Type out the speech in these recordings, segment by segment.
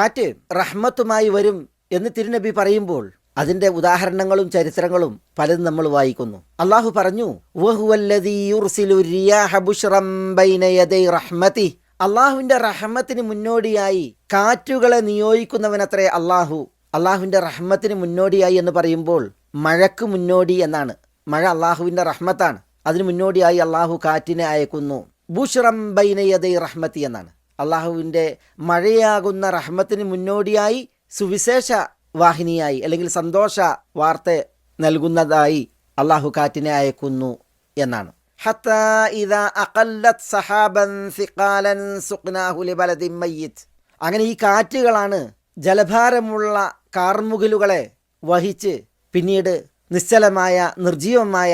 കാറ്റ് റഹ്മത്തുമായി വരും എന്ന് തിരുനബി പറയുമ്പോൾ അതിന്റെ ഉദാഹരണങ്ങളും ചരിത്രങ്ങളും പലതും നമ്മൾ വായിക്കുന്നു. അള്ളാഹു പറഞ്ഞു. അള്ളാഹുവിന്റെ റഹ്മത്തിന് മുന്നോടിയായി കാറ്റുകളെ നിയോഗിക്കുന്നവനത്രേ അള്ളാഹു. അള്ളാഹുവിന്റെ റഹ്മത്തിന് മുന്നോടിയായി എന്ന് പറയുമ്പോൾ മഴക്ക് മുന്നോടി എന്നാണ്. മഴ അള്ളാഹുവിന്റെ റഹ്മത്താണ്. അതിന് മുന്നോടിയായി അള്ളാഹു കാറ്റിനെ അയക്കുന്നു. ബുഷ്റം ബൈനയദൈ റഹ്മത്തി എന്നാണ്. അള്ളാഹുവിൻ്റെ മഴയാകുന്ന റഹ്മത്തിന് മുന്നോടിയായി സുവിശേഷ വാഹിനിയായി അല്ലെങ്കിൽ സന്തോഷ വാർത്ത നൽകുന്നതായി അള്ളാഹു കാറ്റിനെ അയക്കുന്നു എന്നാണ് حتى إذا أقلت سحابا ثقالا سقناه لبلد ميت അങ്ങനെ ഈ കാറ്റുകളാണ് ജലഭാരമുള്ള കാർമുകിലുകളെ വഹിച്ച് പിന്നീട് നിശ്ചലമായ നിർജീവമായ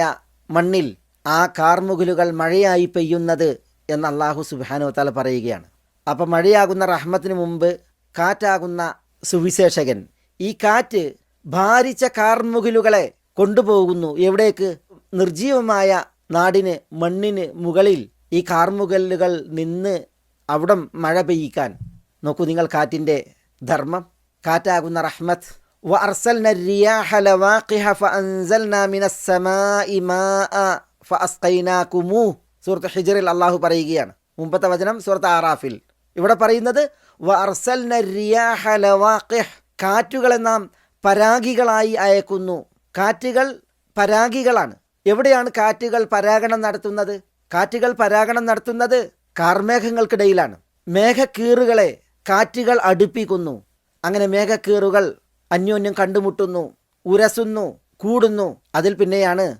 മണ്ണിൽ ആ കാർമുകിലുകൾ മഴയായി പെയ്യുന്നത് എന്ന് അള്ളാഹു സുബാനു താല പറയുകയാണ് അപ്പം മഴയാകുന്ന റഹ്മത്തിന് മുമ്പ് കാറ്റാകുന്ന സുവിശേഷകൻ ഈ കാറ്റ് ഭാരിച്ച കാർമുകിലുകളെ കൊണ്ടുപോകുന്നു എവിടേക്ക് നിർജീവമായ നാടിന് മണ്ണിന് മുകളിൽ ഈ കാർമുകലുകൾ നിന്ന് അവിടം മഴ പെയ്യിക്കാൻ നോക്കൂ നിങ്ങൾ കാറ്റിൻ്റെ ധർമ്മം കാറ്റാകുന്ന റഹ്മത്ത് وأرسلنا الرياح لواقح فأنزلنا من السماء ماء فأسقيناكموه സൂറത്ത് ഹിജറിൽ അള്ളാഹു പറയുകയാണ് മുമ്പത്തെ വചനം സൂറത്ത് ആറാഫിൽ ഇവിടെ പറയുന്നത് കാറ്റുകളെ നാം പരാഗികളായി അയക്കുന്നു. കാറ്റുകൾ പരാഗികളാണ്. എവിടെയാണ് കാറ്റുകൾ പരാഗണം നടത്തുന്നത്? കാറ്റുകൾ പരാഗണം നടത്തുന്നത് കാർമേഘങ്ങൾക്കിടയിലാണ്. മേഘക്കീറുകളെ കാറ്റുകൾ അടുപ്പിക്കുന്നു. അങ്ങനെ മേഘക്കീറുകൾ അന്യോന്യം കണ്ടുമുട്ടുന്നു ഉരസുന്നു കൂടുന്നു. അതിൽ പിന്നെയാണ്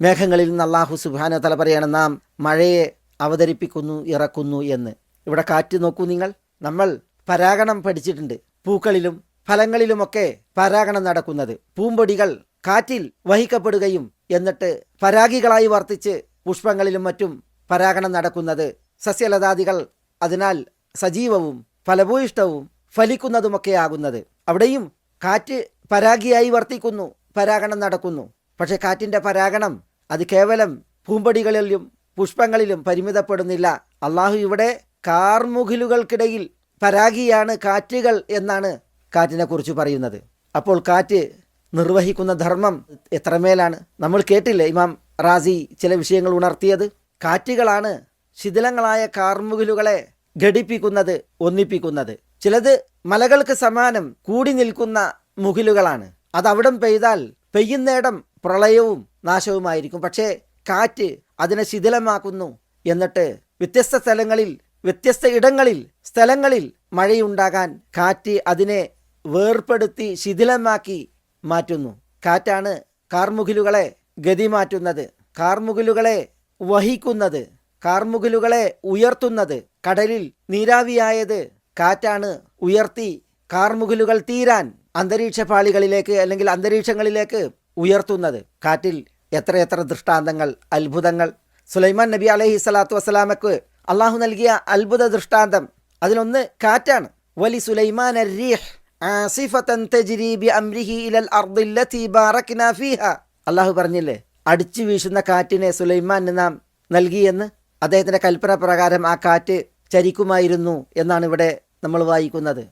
മേഘങ്ങളിൽ നിന്ന് അള്ളാഹു സുഹാന തല പറയാണ് നാം മഴയെ അവതരിപ്പിക്കുന്നു ഇറക്കുന്നു എന്ന്. ഇവിടെ കാറ്റ് നോക്കൂ നിങ്ങൾ. നമ്മൾ പരാഗണം പഠിച്ചിട്ടുണ്ട്. പൂക്കളിലും ഫലങ്ങളിലുമൊക്കെ പരാഗണം നടക്കുന്നത്. പൂമ്പൊടികൾ കാറ്റിൽ വഹിക്കപ്പെടുകയും എന്നിട്ട് പരാഗികളായി വർത്തിച്ച് പുഷ്പങ്ങളിലും മറ്റും പരാഗണം നടക്കുന്നത്. സസ്യലതാദികൾ അതിനാൽ സജീവവും ഫലഭൂയിഷ്ടവും ഫലിക്കുന്നതുമൊക്കെ ആകുന്നത്. അവിടെയും കാറ്റ് പരാഗിയായി വർത്തിക്കുന്നു പരാഗണം നടക്കുന്നു. പക്ഷെ കാറ്റിന്റെ പരാഗണം അത് കേവലം പൂമ്പൊടികളിലും പുഷ്പങ്ങളിലും പരിമിതപ്പെടുന്നില്ല. അള്ളാഹു ഇവിടെ കാർമുകിലുകൾക്കിടയിൽ പരാഗിയാണ് കാറ്റുകൾ എന്നാണ് കാറ്റിനെ കുറിച്ച് പറയുന്നത്. അപ്പോൾ കാറ്റ് നിർവഹിക്കുന്ന ധർമ്മം എത്രമേലാണ്? നമ്മൾ കേട്ടില്ലേ ഇമാം റാസി ചില വിഷയങ്ങൾ ഉണർത്തിയത്? കാറ്റുകളാണ് ശിഥിലങ്ങളായ കാർമുകിലുകളെ ഘടിപ്പിക്കുന്നത് ഒന്നിപ്പിക്കുന്നത്. ചിലത് മലകൾക്ക് സമാനം കൂടി നിൽക്കുന്ന മുകിലുകളാണ്. അതവിടം പെയ്താൽ പെയ്യുന്നേടം പ്രളയവും നാശവുമായിരിക്കും. പക്ഷേ കാറ്റ് അതിനെ ശിഥിലമാക്കുന്നു. എന്നിട്ട് വ്യത്യസ്ത സ്ഥലങ്ങളിൽ വ്യത്യസ്ത ഇടങ്ങളിൽ സ്ഥലങ്ങളിൽ മഴയുണ്ടാകാൻ കാറ്റ് അതിനെ വേർപ്പെടുത്തി ശിഥിലമാക്കി മാറ്റുന്നു. കാറ്റാണ് കാർമുകിലുകളെ ഗതി മാറ്റുന്നത് കാർമുകിലുകളെ വഹിക്കുന്നത് കാർമുകിലുകളെ ഉയർത്തുന്നത്. കടലിൽ നീരാവിയായത് കാറ്റാണ് ഉയർത്തി കാർമുകിലുകൾ തീരാൻ അന്തരീക്ഷ പാളികളിലേക്ക് അല്ലെങ്കിൽ അന്തരീക്ഷങ്ങളിലേക്ക് ഉയർത്തുന്നത്. കാറ്റിൽ എത്രയെത്ര ദൃഷ്ടാന്തങ്ങൾ അത്ഭുതങ്ങൾ. സുലൈമാൻ നബി അലഹി സ്വലാത്തു വസ്സലാമക്ക് അള്ളാഹു നൽകിയ അത്ഭുത ദൃഷ്ടാന്തം അതിലൊന്ന് കാറ്റാണ്. വലി സുലൈമാൻ അള്ളാഹു പറഞ്ഞില്ലേ അടിച്ചു വീശുന്ന കാറ്റിനെ സുലൈമാന് നാം നൽകിയെന്ന്? അദ്ദേഹത്തിന്റെ കൽപ്പന പ്രകാരം ആ കാറ്റ് ചരിക്കുമായിരുന്നു എന്നാണ് ഇവിടെ നമ്മൾ വായിക്കുന്നത്.